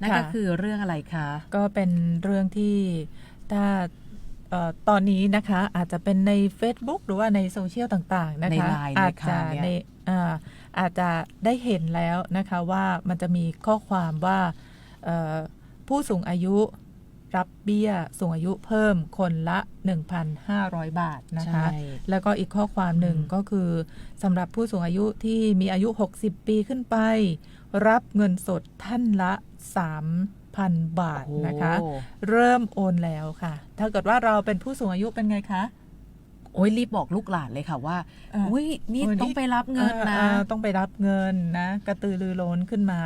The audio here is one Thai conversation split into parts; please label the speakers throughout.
Speaker 1: นั่นก็
Speaker 2: ค่ะ
Speaker 1: คือเรื่องอะไรคะ
Speaker 2: ก็เป็นเรื่องที่ถ้าเอ่อตอนนี้นะคะอาจจะเป็นใน Facebook หรือว่าในโซเชียลต่างๆนะคะ
Speaker 1: ใน Line
Speaker 2: อาจ
Speaker 1: เลยค่ะ
Speaker 2: จะ
Speaker 1: เนี่ย
Speaker 2: ในอ่าอาจจะได้เห็นแล้วนะคะว่ามันจะมีข้อความว่าเอ่อผู้สูงอายุ รับเบี้ยสูงอายุเพิ่มคนละ 1,500 บาทนะคะ
Speaker 1: ใช่
Speaker 2: แล้วก็อีกข้อความหนึ่ง
Speaker 1: อืม
Speaker 2: ก็คือสำหรับผู้สูงอายุที่มีอายุ 60 ปีขึ้นไป รับเงินสดท่านละ 3,000 บาทนะคะ
Speaker 1: โอ้
Speaker 2: เริ่มโอนแล้วค่ะ ถ้าเกิดว่าเราเป็นผู้สูงอายุเป็นไงคะ
Speaker 1: โอ้ยรีบบอกลูกหลานเลยค่ะว่า
Speaker 2: อะ
Speaker 1: อุ้ยนี่
Speaker 2: โอ้ย
Speaker 1: ต้องไปรับเงินนะ
Speaker 2: อ่าอ่าต้องไปรับเงินนะกระตือรือร้นขึ้นมา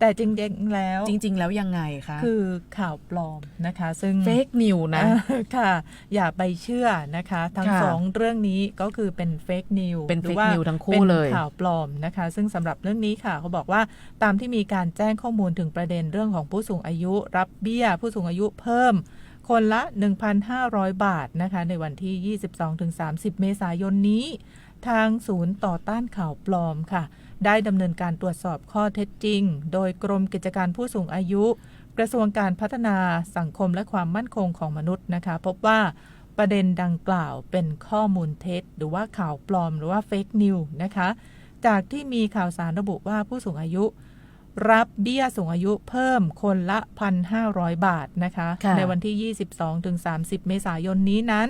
Speaker 2: แต่จริงๆแล้ว
Speaker 1: จริง ๆ แล้วยังไงคะ
Speaker 2: คือข่าวปลอมนะคะ ซึ่ง
Speaker 1: เฟกนิวนะ
Speaker 2: อ่าค่ะ อย่าไปเชื่อนะคะ ทั้ง
Speaker 1: ค่ะ
Speaker 2: สองเรื่องนี้ก็คือเป็นเฟกนิว
Speaker 1: เป็น
Speaker 2: หรื
Speaker 1: fake
Speaker 2: ว่า
Speaker 1: news ทั้งคู่
Speaker 2: เป็น
Speaker 1: เลย
Speaker 2: ข่าวปลอมนะคะ ซึ่งสำหรับเรื่องนี้ค่ะเขาบอกว่าตามที่มีการแจ้งข้อมูลถึงประเด็นเรื่องของผู้สูงอายุ รับเบี้ยผู้สูงอายุเพิ่ม คนละ 1,500 บาทนะคะ ในวันที่ 22-30 เมษายนนี้ ทางศูนย์ต่อต้านข่าวปลอมค่ะ ได้ดำเนินการตรวจสอบข้อเท็จจริง โดยกรมกิจการผู้สูงอายุ กระทรวงการพัฒนาสังคมและความมั่นคงของมนุษย์นะคะ พบว่าประเด็นดังกล่าวเป็นข้อมูลเท็จ หรือว่าข่าวปลอมหรือว่าเฟกนิวนะคะ จากที่มีข่าวสารระบุว่าผู้สูงอายุ รับเบี้ยสูงอายุเพิ่มคนละ 1,500 บาทนะคะ
Speaker 1: ค่ะ
Speaker 2: ในวันที่ 22-30 เมษายนนี้นั้น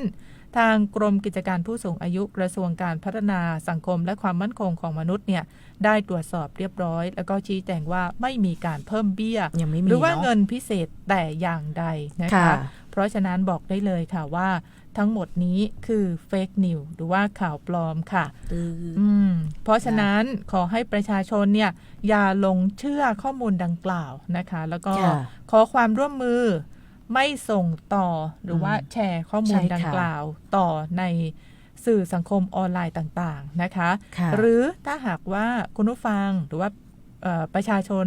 Speaker 2: ทางกรมกิจการผู้สูงอายุกระทรวงการพัฒนาสังคมและความมั่นคงของมนุษย์เนี่ยได้ตรวจสอบเรียบร้อย แล้วก็ชี้แจงว่าไม่มีการเพิ่มเบี้ย
Speaker 1: ยังไม่มี
Speaker 2: หรือว่า
Speaker 1: เนอะ
Speaker 2: เงินพิเศษแต่อย่างใดนะคะ
Speaker 1: ค่ะ
Speaker 2: เพราะฉะนั้นบอกได้เลยค่ะว่าทั้งหมดนี้คือเฟกนิวหรือว่าข่าวปลอมค่ะ
Speaker 1: ตื้อ
Speaker 2: อืมเพราะฉะนั้นขอให้ประชาชนเนี่ยอย่าหลงเชื่อข้อมูลดังกล่าวนะคะ แล้วก็
Speaker 1: ค่ะ
Speaker 2: ขอความร่วมมือ ไม่ส่งต่อหรือว่า
Speaker 1: อืม
Speaker 2: แชร์ข้อมูล
Speaker 1: ใช่ค่ะ
Speaker 2: ดังกล่าวต่อในสื่อสังคมออนไลน์ต่างๆนะคะ
Speaker 1: ค่ะ
Speaker 2: หรือถ้าหากว่าคุณผู้ฟังหรือว่าเอ่อประชาชน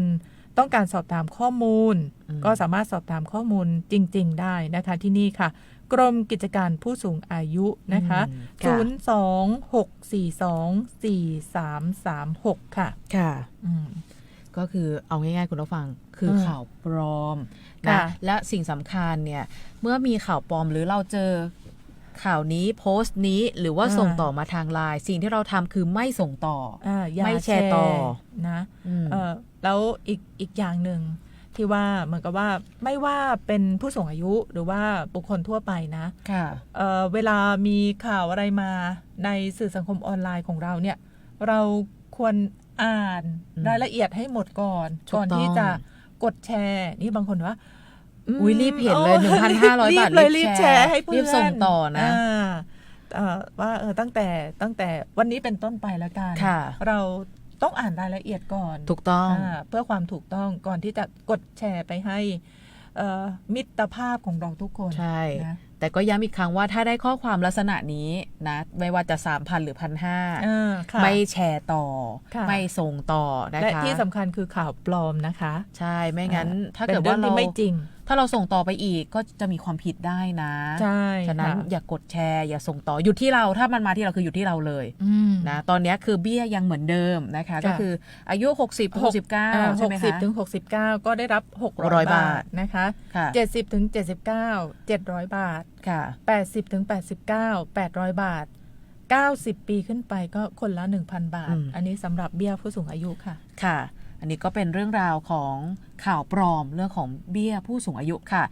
Speaker 2: ต้องการสอบถามข้อมูล
Speaker 1: อืม
Speaker 2: ก็สามารถสอบถามข้อมูลจริง ๆ ได้นะคะที่นี่ค่ะ กรมกิจการผู้สูงอายุนะคะ
Speaker 1: อืมค่ะ
Speaker 2: 026424336 ค่ะ
Speaker 1: ค่ะ
Speaker 2: อืม
Speaker 1: ก็คือเอาง่ายๆคุณผู้ฟังคือ
Speaker 2: เออ
Speaker 1: ข่าวปลอม
Speaker 2: ค่ะ
Speaker 1: นะและสิ่งสำคัญเนี่ยเมื่อมีข่าวปลอมหรือเราเจอข่าวนี้โพสต์นี้หรือว่าส่งต่อมาทางไลน์สิ่งที่เราทำคือไม่ส่งต่อ
Speaker 2: อ่าอย่า
Speaker 1: ไม่แชร์ต่อ
Speaker 2: นะ
Speaker 1: อืม
Speaker 2: เออแล้วอีกอีกอย่างหนึ่งที่ว่าเหมือนกับว่าไม่ว่าเป็นผู้สูงอายุหรือว่าบุคคลทั่วไปนะ
Speaker 1: ค่ะ
Speaker 2: เอ่อเวลามีข่าวอะไรมาในสื่อสังคมออนไลน์ของเราเนี่ย เราควร อ่าน
Speaker 1: อืม
Speaker 2: รายละเอียดให้หมดก่อน
Speaker 1: ถูก
Speaker 2: ก่อน
Speaker 1: ต้อง
Speaker 2: ที่จะกดแชร์ นี่บางคนว่า
Speaker 1: อุ๊ยรีบเห็นเลย
Speaker 2: โ1,500
Speaker 1: บาท
Speaker 2: เลย
Speaker 1: รี
Speaker 2: รี
Speaker 1: บบแช
Speaker 2: แช
Speaker 1: ร์
Speaker 2: ร์ให้เพื่อน
Speaker 1: รีบส่งต่อนะา
Speaker 2: เอ่อว่าเออตั้งแต่ตั้งแต่วันนี้เป็นต้นไปแล้วกัน
Speaker 1: ค่ะ
Speaker 2: เราต้องอ่านรายละเอียดก่อน
Speaker 1: ถูกต้อง
Speaker 2: อ่าเพื่อความถูกต้องก่อนที่จะกดแชร์ไปให้เอ่อมิตรภาพของเราทุกคน
Speaker 1: ใช่
Speaker 2: นะ
Speaker 1: แต่ก็ย้ำอีกครั้งว่าถ้าได้ข้อความลักษณะนี้นะ ไม่ว่าจะ 3,000 หรือ1,500
Speaker 2: อ่าค่ะ
Speaker 1: ไม่แชร์ต่อ
Speaker 2: ค่ะ
Speaker 1: ไม่ส่งต่อนะคะ
Speaker 2: และที่สำคัญคือข่าวปลอมนะคะ
Speaker 1: ใช่ไม่งั้น
Speaker 2: อ่
Speaker 1: ถ้าเกิดว่า
Speaker 2: ป็น
Speaker 1: เรา
Speaker 2: องที่ไม่จริง
Speaker 1: ถ้าเราส่งต่อไปอีกก็จะมีความผิดได้นะ
Speaker 2: ใช่
Speaker 1: ฉะนั้น
Speaker 2: ค่ะ
Speaker 1: อย่ากดแชร์ อย่าส่งต่ออยู่ที่เราถ้ามันมาที่เราคืออยู่ที่เราเลย
Speaker 2: อืม
Speaker 1: นะตอนนี้คือเบี้ยยังเหมือนเดิมนะคะ
Speaker 2: ค่ะ
Speaker 1: ก็คืออายุ 60
Speaker 2: หก
Speaker 1: 69 ใช่ไหม
Speaker 2: สิบ
Speaker 1: คะ
Speaker 2: ถึงหกสิบเก้าก็ได้รับหก
Speaker 1: ร้
Speaker 2: ร้
Speaker 1: อ
Speaker 2: อยย
Speaker 1: บา
Speaker 2: บา
Speaker 1: ท
Speaker 2: ทนะคะ
Speaker 1: ค่ะ
Speaker 2: เจ็ดสิบถึงเจ็ดสิบเก้าเจ็ดร้อยบาท
Speaker 1: ค่ะ
Speaker 2: แปดสิบถึงแปดสิบเก้าแปดร้อยบาทเก้าสิบปีขึ้นไปก็คนละหนึ่งพันบาท
Speaker 1: อืม
Speaker 2: อันนี้สำหรับเบี้ยผู้สูงอายุค่ะ
Speaker 1: ค่ะ อันนี้ก็เป็นเรื่องราวของข่าวปลอมเรื่องของเบี้ยผู้สูงอายุค่ะ